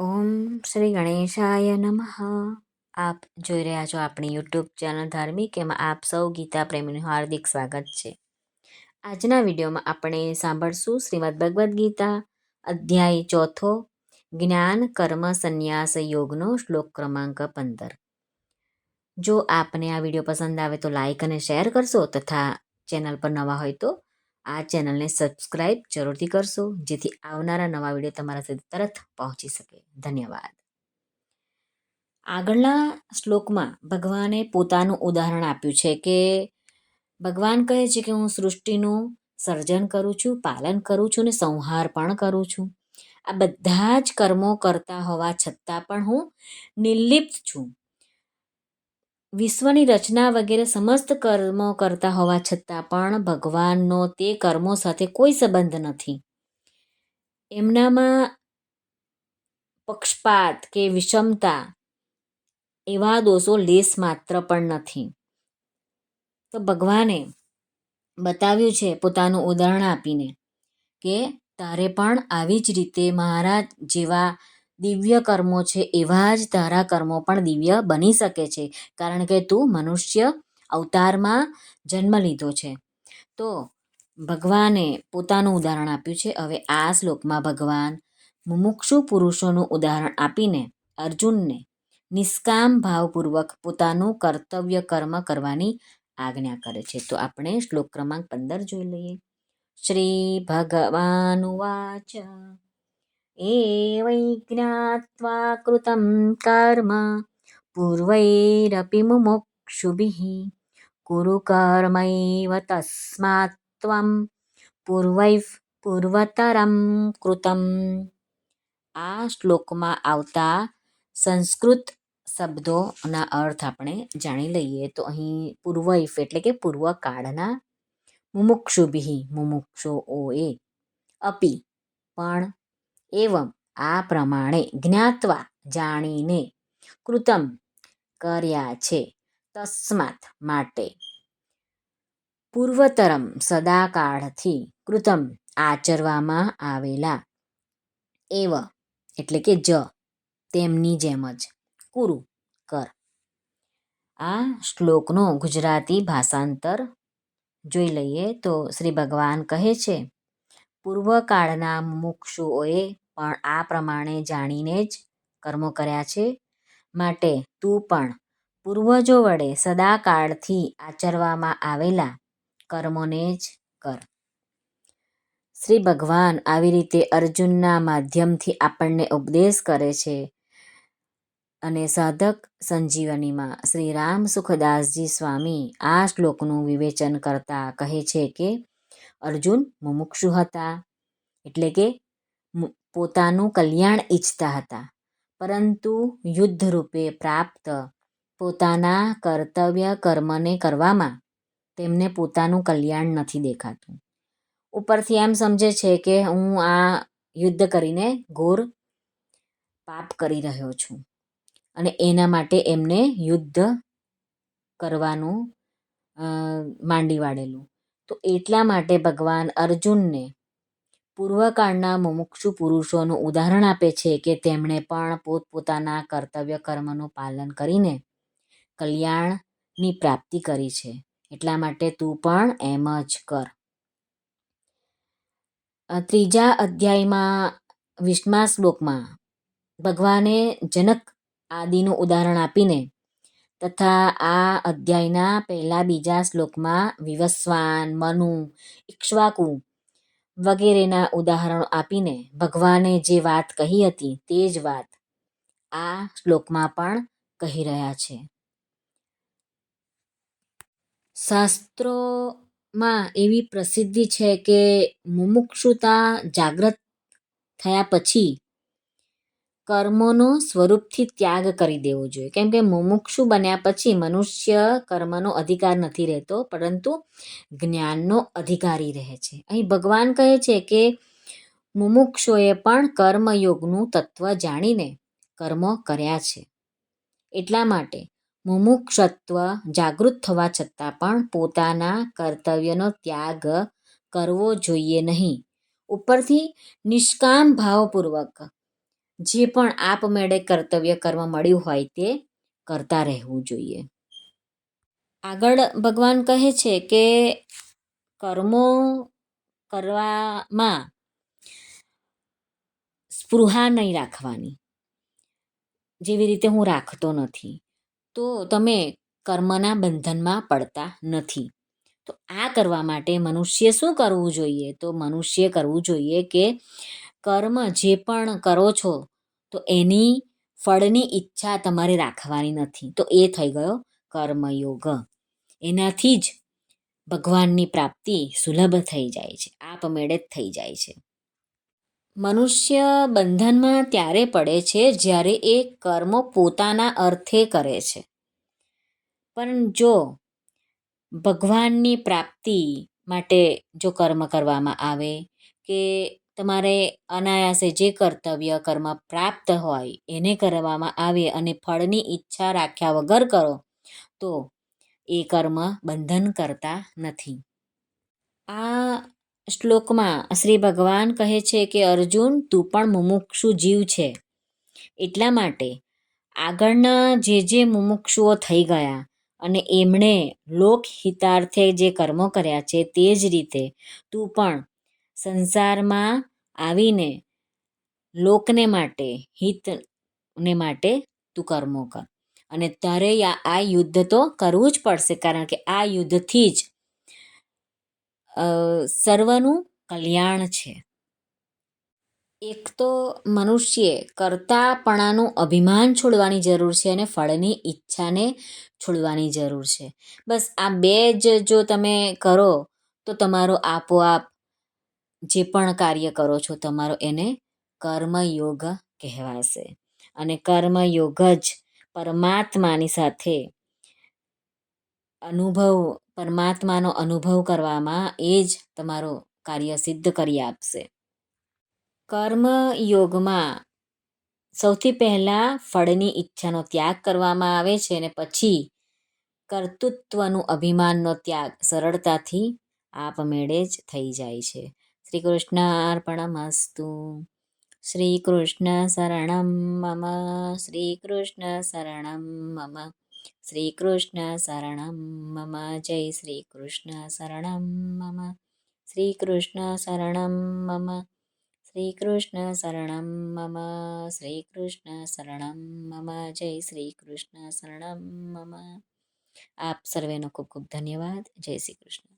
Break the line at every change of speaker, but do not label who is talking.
ઓમ શ્રી ગણેશાય નમઃ. આપ જોઈ રહ્યા છો આપણી યુટ્યુબ ચેનલ ધાર્મિક, એમાં આપ સૌ ગીતા પ્રેમીનું હાર્દિક સ્વાગત છે. આજના વિડીયોમાં આપણે સાંભળશું શ્રીમદ ભગવદ્ ગીતા, અધ્યાય ચોથો, જ્ઞાન કર્મ સંન્યાસ યોગનો શ્લોક ક્રમાંક પંદર. જો આપને આ વીડિયો પસંદ આવે તો લાઈક અને શેર કરશો તથા ચેનલ પર નવા હોય તો આ ચેનલને સબસ્ક્રાઇબ જરૂરથી કરશો, જેથી આવનારા નવા વીડિયો તમારા સુધી તરત પહોંચી શકે. ધન્યવાદ. આગળના શ્લોકમાં ભગવાને પોતાનું ઉદાહરણ આપ્યું છે કે, ભગવાન કહે છે કે હું સૃષ્ટિનું સર્જન કરું છું, પાલન કરું છું અને સંહાર પણ કરું છું. આ બધા જ કર્મો કરતા હોવા છતાં પણ હું નિર્લિપ્ત છું. વિશ્વની રચના વગેરે સમસ્ત કર્મો કરતા હોવા છતાં પણ ભગવાનનો તે કર્મો સાથે કોઈ સંબંધ નથી. એમનામાં પક્ષપાત કે વિષમતા એવા દોષો લેસ માત્ર પણ નથી. તો ભગવાને બતાવ્યું છે પોતાનું ઉદાહરણ આપીને કે તારે પણ આવી જ રીતે મહારાજ જેવા દિવ્ય કર્મો છે, એવા જ તારા કર્મો પણ દિવ્ય બની શકે છે. કારણ કે તું મનુષ્ય અવતારમાં જન્મ લીધો છે. તો ભગવાને પોતાનું ઉદાહરણ આપ્યું છે. હવે આ શ્લોકમાં ભગવાન મુમુક્ષુ પુરુષોનું ઉદાહરણ આપીને અર્જુનને નિષ્કામ ભાવપૂર્વક પોતાનું કર્તવ્ય કર્મ કરવાની આજ્ઞા કરે છે. તો આપણે શ્લોક ક્રમાંક પંદર જોઈ લઈએ. શ્રી ભગવાનુવાચ એવૈ જ્ઞાત્વા कृतं કર્મ पूर्वैरपि मुमुक्षुभिः। कुरु कर्मैव तस्मात् त्वं, पूर्वैः पूर्वतरं કૃતમ આ શ્લોકમાં આવતા સંસ્કૃત શબ્દોના અર્થ આપણે જાણી લઈએ. તો અહીં પૂર્વૈફ એટલે કે પૂર્વકાળના મુમુક્ષુભિ એ અપી, પણ એવમ આ પ્રમાણે જ્ઞાત્વા જાણીને કૃતમ કર્યા છે તસ્માત માટે. પૂર્વતરમ સદાકાળથી કૃતમ આચરવામાં આવેલા. એવ એટલે કે જ, તેમની જેમ જ. કુરુ, કર. આ શ્લોકનો ગુજરાતી ભાષાંતર જોઈ લઈએ તો શ્રી ભગવાન કહે છે પૂર્વકાળના મુમુક્ષુઓએ પણ આ પ્રમાણે જાણીને જ કર્મો કર્યા છે. માટે તું પણ પૂર્વજો વડે સદાકાળથી આચરવામાં આવેલા કર્મોને જ કર. શ્રી ભગવાન આવી રીતે અર્જુનના માધ્યમથી આપણને ઉપદેશ કરે છે અને સાધક સંજીવનીમાં શ્રી રામ સુખદાસજી સ્વામી આ શ્લોકનું વિવેચન કરતા કહે છે કે અર્જુન મુમુક્ષુ હતા. એટલે કે પોતાનું કલ્યાણ ઈચ્છતા હતા. પરંતુ યુદ્ધ રૂપે પ્રાપ્ત પોતાના કર્તવ્ય કર્મને કરવામાં તેમને પોતાનું કલ્યાણ નથી દેખાતું. ઉપરથી એમ સમજે છે કે હું આ યુદ્ધ કરીને ઘોર પાપ કરી રહ્યો છું અને એના માટે એમને યુદ્ધ કરવાનું માંડી વાળેલું. તો એટલા માટે ભગવાન અર્જુનને પૂર્વકાળના મુમુક્ષુ પુરુષોનું ઉદાહરણ આપે છે કે તેમણે પણ પોતપોતાના કર્તવ્ય કર્મનું પાલન કરીને કલ્યાણની પ્રાપ્તિ કરી છે. એટલા માટે તું પણ એમ જ કર. ત્રીજા અધ્યાયમાં વીસમા શ્લોકમાં ભગવાને જનક આદિનું ઉદાહરણ આપીને તથા આ અધ્યાયના પહેલા બીજા શ્લોકમાં વિવસ્વાન, મનુ, ઇક્ષ્વાકુ વગેરેના ઉદાહરણો આપીને ભગવાને જે વાત કહી હતી તે જ વાત આ શ્લોકમાં પણ કહી રહ્યા છે. શાસ્ત્રોમાં એવી પ્રસિદ્ધિ છે કે મુમુક્ષુતા જાગ્રત થયા પછી કર્મોનો સ્વરૂપથી ત્યાગ કરી દેવો જોઈએ. કેમ કે મુમુક્ષુ બન્યા પછી મનુષ્ય કર્મનો અધિકાર નથી રહેતો, પરંતુ જ્ઞાનનો અધિકારી રહે છે. અહીં ભગવાન કહે છે કે મુમુક્ષોએ પણ કર્મયોગનું તત્વ જાણીને કર્મો કર્યા છે. એટલા માટે મુમુક્ષત્વ જાગૃત થવા છતાં પણ પોતાના કર્તવ્યનો ત્યાગ કરવો જોઈએ નહીં. ઉપરથી નિષ્કામ ભાવપૂર્વક જે પણ આપમેળે કર્તવ્ય કર્મ મળ્યું હોય તે કરતા રહેવું જોઈએ. આગળ ભગવાન કહે છે કે કર્મો કરવામાં સ્પૃહા નહીં રાખવાની. જેવી રીતે હું રાખતો નથી, તો તમે કર્મના બંધનમાં પડતા નથી. તો આ કરવા માટે મનુષ્ય શું કરવું જોઈએ? તો મનુષ્ય કરવું જોઈએ કે કર્મ જે પણ કરો છો, તો એની ફળની ઈચ્છા તમારે રાખવાની નથી. તો એ થઈ ગયો કર્મયોગ. એનાથી જ ભગવાનની પ્રાપ્તિ સુલભ થઈ જાય છે, આપમેળે જ થઈ જાય છે. મનુષ્ય બંધનમાં ત્યારે પડે છે જ્યારે એ કર્મો પોતાના અર્થે કરે છે. પણ જો ભગવાનની પ્રાપ્તિ માટે જો કર્મ કરવામાં આવે કે તમારે અનાયાસે જે કર્તવ્ય કર્મ પ્રાપ્ત હોય એને કરવામાં આવે અને ફળની ઈચ્છા રાખ્યા વગર કરો, તો એ કર્મ બંધન કરતા નથી. આ શ્લોકમાં શ્રી ભગવાન કહે છે કે, અર્જુન, તું પણ મુમુક્ષુ જીવ છે. એટલા માટે આગળના જે જે મુમુક્ષુઓ થઈ ગયા અને એમણે લોકહિતાર્થે જે કર્મો કર્યા છે તે જ રીતે તું પણ સંસારમાં આવીને લોકને માટે, હિતને માટે તું કર્મો કર. અને તારે આ યુદ્ધ તો કરવું જ પડશે, કારણ કે આ યુદ્ધથી જ સર્વનું કલ્યાણ છે. એક તો મનુષ્યે કરતાપણાનું અભિમાન છોડવાની જરૂર છે અને ફળની ઈચ્છાને છોડવાની જરૂર છે. બસ આ બે જ જો તમે કરો, તો તમારો આપોઆપ જે પણ કાર્ય કરો છો, તમારો એને કર્મયોગ કહેવાશે. અને કર્મયોગ જ પરમાત્માની સાથે અનુભવ, પરમાત્માનો અનુભવ કરવામાં એ જ તમારો કાર્ય સિદ્ધ કરી આપશે. કર્મયોગમાં સૌથી પહેલાં ફળની ઈચ્છાનો ત્યાગ કરવામાં આવે છે અને પછી કર્તૃત્વનું અભિમાનનો ત્યાગ સરળતાથી આપમેળે જ થઈ જાય છે. શ્રી કૃષ્ણ અર્પણમસ્તુ શ્રી કૃષ્ણ શરણમ મમ શ્રી કૃષ્ણ શરણમ મમ શ્રી કૃષ્ણ શરણમ મમ જય શ્રી કૃષ્ણ શરણમ મમ શ્રી કૃષ્ણ શરણમ મમ શ્રી કૃષ્ણ શરણમ મમ શ્રી કૃષ્ણ શરણમ મમ જય શ્રી કૃષ્ણ મમ આપ સર્વેનો ખૂબ ખૂબ ધન્યવાદ જય શ્રી કૃષ્ણ